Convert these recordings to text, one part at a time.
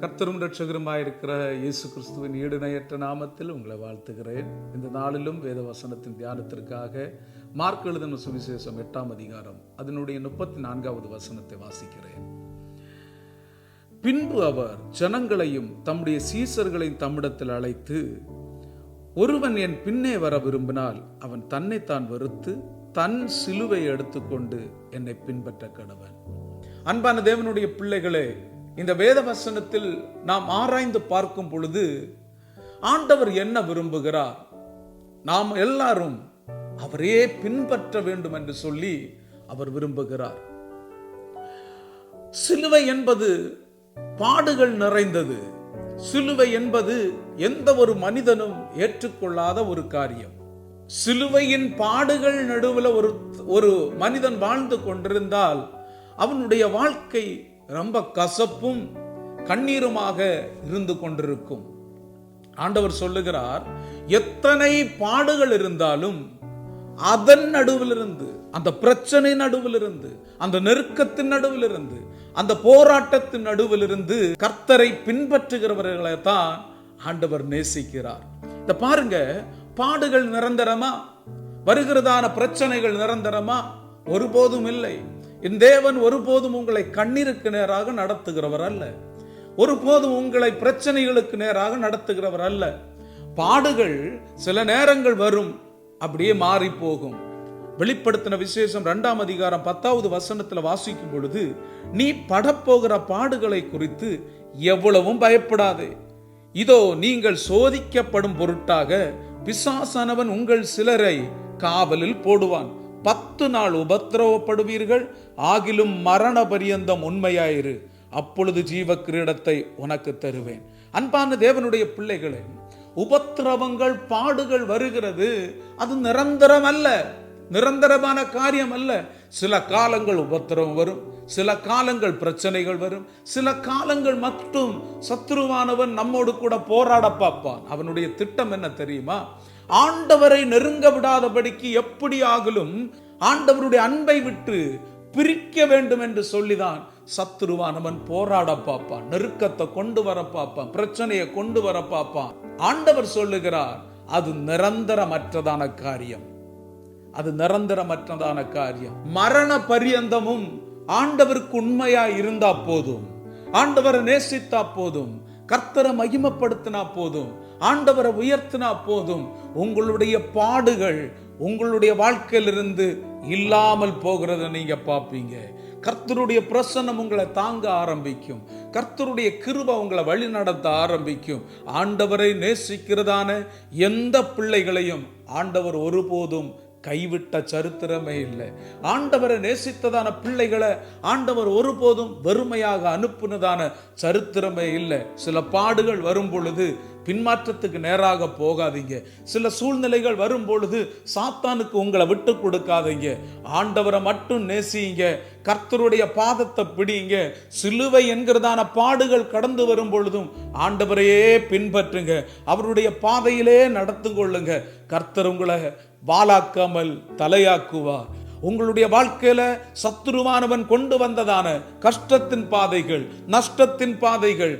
கர்த்தரும் ரட்சகருமாயிருக்கிற இயேசு கிறிஸ்துவின் ஈடுணையற்ற நாமத்தில் உங்களை வாழ்த்துகிறேன். இந்த நாளிலும் வேத வசனத்தின் தியானத்திற்காக மார்க் எழுதின சுவிசேஷம் எட்டாம் அதிகாரம் அதனுடைய முப்பத்தி நான்காவது வசனத்தை வாசிக்கிறேன். பின்பு அவர் ஜனங்களையும் தம்முடைய சீசர்களையும் தம்மிடத்தில் அழைத்து ஒருவன் என் பின்னே வர விரும்பினால் அவன் தன்னைத்தான் வெறுத்து தன் சிலுவை எடுத்துக்கொண்டு என்னை பின்பற்ற கடவன். அன்பான தேவனுடைய பிள்ளைகளே இந்த வேத வசனத்தில் நாம் ஆராய்ந்து பார்க்கும் பொழுது ஆண்டவர் என்ன விரும்புகிறார்? நாம் எல்லாரும் அவரே பின்பற்ற வேண்டும் என்று சொல்லி அவர் விரும்புகிறார். சிலுவை என்பது பாடுகள் நிறைந்தது. சிலுவை என்பது எந்த ஒரு மனிதனும் ஏற்றுக்கொள்ளாத ஒரு காரியம். சிலுவையின் பாடுகள் நடுவில் ஒரு ஒரு மனிதன் வாழ்ந்து கொண்டிருந்தால் அவனுடைய வாழ்க்கை ரொம்ப கசப்பும் கண்ணீருமாக இருந்து கொண்டிருக்கும். ஆண்டவர் சொல்லுகிறார் எத்தனை பாடுகள் இருந்தாலும் அதன் நடுவிலிருந்து அந்த பிரச்சனை நடுவிலிருந்து அந்த நெருக்கத்தின் நடுவிலிருந்து அந்த போராட்டத்தின் நடுவிலிருந்து கர்த்தரை பின்பற்றுகிறவர்களை தான் ஆண்டவர் நேசிக்கிறார். இந்த பாருங்க பாடுகள் நிரந்தரமா? வருகிறதான பிரச்சனைகள் நிரந்தரமா? ஒருபோதும் இல்லை. என் தேவன் ஒருபோதும் உங்களை கண்ணீருக்கு நேராக நடத்துகிறவர் அல்ல. ஒருபோதும் உங்களை பிரச்சனைகளுக்கு நேராக நடத்துகிறவர் அல்ல. பாடுகள் சில நேரங்கள் வரும் அப்படியே மாறி போகும் வெளிப்படுத்தின விசேஷம் இரண்டாம் அதிகாரம் பத்தாவது வசனத்துல வாசிக்கும் பொழுது நீ படப்போகிற பாடுகளை குறித்து எவ்வளவும் பயப்படாதே. இதோ நீங்கள் சோதிக்கப்படும் பொருட்டாக பிசாசானவன் உங்கள் சிலரை காவலில் போடுவான். பத்து நாள் உபத்திரவப்படுவீர்கள். ஆகிலும் மரண பரியந்தம் உண்மையாயிரு. அப்பொழுது ஜீவ கிரீடத்தை உனக்கு தருவேன். அன்பான தேவனுடைய பிள்ளைகளே உபத்திரவங்கள் பாடுகள் வருகிறது. அது நிரந்தரம் அல்ல நிரந்தரமான காரியம் அல்ல சில காலங்கள் உபத்திரவம் வரும் சில காலங்கள் பிரச்சனைகள் வரும் சில காலங்கள் மட்டும் சத்ருவானவன் நம்மோடு கூட போராட பார்ப்பான். அவனுடைய திட்டம் என்ன தெரியுமா? ஆண்டவரை நெருங்க விடாதபடிக்கு எப்படி ஆகலும் ஆண்டவருடைய அன்பை விட்டு பிரிக்க வேண்டும் என்று சொல்லிதான் சத்துருவானவன் போராட பார்ப்பான். நெருக்கத்தை கொண்டு வர பார்ப்பான் பிரச்சனையை கொண்டு வர பார்ப்பான். ஆண்டவர் சொல்லுகிறார் அது நிரந்தரமற்றதான காரியம். அது நிரந்தரமற்றதான காரியம். மரண பரியந்தமும் ஆண்டவருக்கு உண்மையா இருந்தா போதும். ஆண்டவரை நேசித்தா போதும். கர்த்தரை மகிமப்படுத்தினா போதும். ஆண்டவரை உயர்த்தினா போதும். உங்களுடைய பாடுகள் உங்களுடைய வாழ்க்கையிலிருந்து இல்லாமல் போகிறத நீங்க பார்ப்பீங்க. கர்த்தருடைய பிரசன்னம் உங்களை தாங்க ஆரம்பிக்கும். கர்த்தருடைய கிருப உங்களை வழி நடத்த ஆரம்பிக்கும். ஆண்டவரை நேசிக்கிறதான எந்த பிள்ளைகளையும் ஆண்டவர் ஒருபோதும் கைவிட்ட சரித்திரமே இல்லை. ஆண்டவரை நேசித்ததான பிள்ளைகளை ஆண்டவர் ஒருபோதும் வெறுமையாக அனுப்புனதான சரித்திரமே இல்லை. சில பாடுகள் வரும் பொழுது பின்மாற்றத்துக்கு நேராக போகாதீங்க. சில சூழ்நிலைகள் வரும் பொழுது சாத்தானுக்கு உங்களை விட்டு கொடுக்காதீங்க. ஆண்டவரை மட்டும் நேசிங்க. கர்த்தருடைய பாதத்தை பிடிங்க. சிலுவை என்கிறதான பாடுகள் கடந்து வரும் பொழுதும் ஆண்டவரையே பின்பற்றுங்க. அவருடைய பாதையிலே நடத்து கொள்ளுங்க. கர்த்தர் உங்களை வாலாக்காமல் தலையாக்குவார் உங்களுடைய வாழ்க்கையில சத்துருவானவன் கொண்டு வந்ததான கஷ்டத்தின் பாதைகள் நஷ்டத்தின் பாதைகள்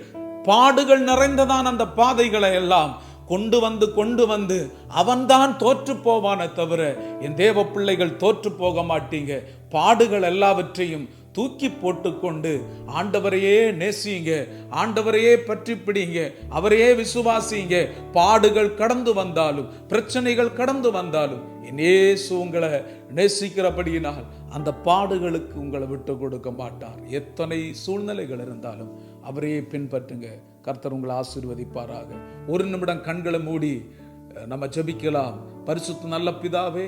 பாடுகள் நிறைந்ததான் அந்த பாதைகளை எல்லாம் கொண்டு வந்து கொண்டு வந்து அவன்தான் தோற்று போவானே தவிர என் தேவ பிள்ளைகள் தோற்று போக மாட்டீங்க. பாடுகள் எல்லாவற்றையும் தூக்கி போட்டுக்கொண்டு ஆண்டவரையே நேசிங்க ஆண்டவரையே பற்றி பிடிங்க அவரையே விசுவாசிங்க. பாடுகள் கடந்து வந்தாலும் பிரச்சனைகள் கடந்து வந்தாலும் என் இயேசு உங்களை நேசிக்கிறபடியினால் அந்த பாடுகளுக்கு உங்களை விட்டு கொடுக்க மாட்டார். எத்தனை சூழ்நிலைகள் இருந்தாலும் அவரையே பின்பற்றுங்க. கர்த்தர் உங்களை ஆசீர்வதிப்பாராக. ஒரு நிமிடம் கண்களை மூடி நம்ம ஜெபிக்கலாம். பரிசுத்த நல்ல பிதாவே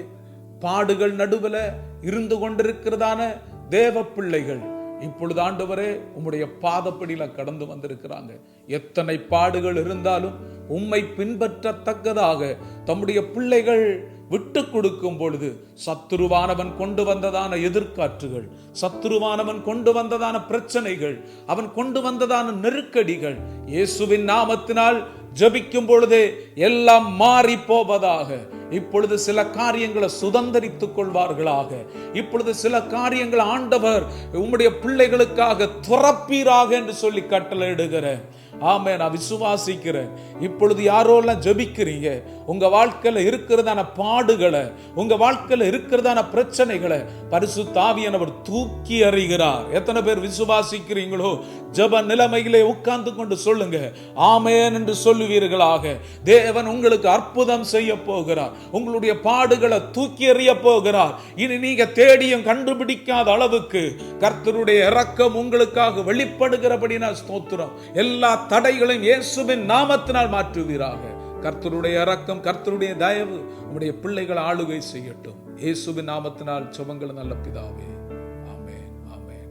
பாடுகள் நடுவில் இருந்து கொண்டிருக்கிறதான தேவ பிள்ளைகள் இப்பொழுது ஆண்டவரே உம்முடைய பாதப்படியில கடந்து வந்திருக்கிறாங்க. எத்தனை பாடுகள் இருந்தாலும் உம்மை பின்பற்றத்தக்கதாக தம்முடைய பிள்ளைகள் விட்டு கொடுக்கும் பொழுது சத்துருவானவன் கொண்டு வந்ததான எதிர்காற்றுகள் சத்துருவானவன் கொண்டு வந்ததான பிரச்சனைகள் அவன் கொண்டு வந்ததான நெருக்கடிகள் இயேசுவின் நாமத்தினால் ஜபிக்கும் பொழுதே எல்லாம் மாறி போவதாக இப்பொழுது சில காரியங்களை சுதந்திரித்துக் கொள்வார்களாக. இப்பொழுது சில காரியங்கள் ஆண்டவர் உம்முடைய பிள்ளைகளுக்காக துறப்பீராக என்று சொல்லி கட்டளையிடுகிறேன் ஆமே நான் விசுவாசிக்கிறேன். இப்பொழுது யாரோலாம் ஜெபிக்கிறீங்க? உங்கள் வாழ்க்கையில் இருக்கிறதான பாடுகளை உங்கள் வாழ்க்கையில் இருக்கிறதான பிரச்சனைகளை பரிசு தாவியனவர் தூக்கி அறிகிறார் எத்தனை பேர் விசுவாசிக்கிறீங்களோ? ஜப நிலைமையிலே உட்கார்ந்து கொண்டு சொல்லுங்க. ஆமேன் என்று சொல்லுவீர்களாக. தேவன் உங்களுக்கு அற்புதம் செய்ய போகிறார். உங்களுடைய பாடுகளை தூக்கி எறிய போகிறார். இனி நீங்க தேடியும் கண்டுபிடிக்காத அளவுக்கு கர்த்தருடைய இறக்கம் உங்களுக்காக வெளிப்படுகிறபடி நான் ஸ்தோத்திரம். எல்லா தடைகளையும் இயேசுவின் நாமத்தினால் மாற்றுவீராக. கர்த்தருடைய இரக்கம் கர்த்தருடைய தயவு உடைய பிள்ளைகள் ஆளுகை செய்யட்டும். இயேசுவின் நாமத்தினால் சுபங்கள் நல்ல பிதாவே.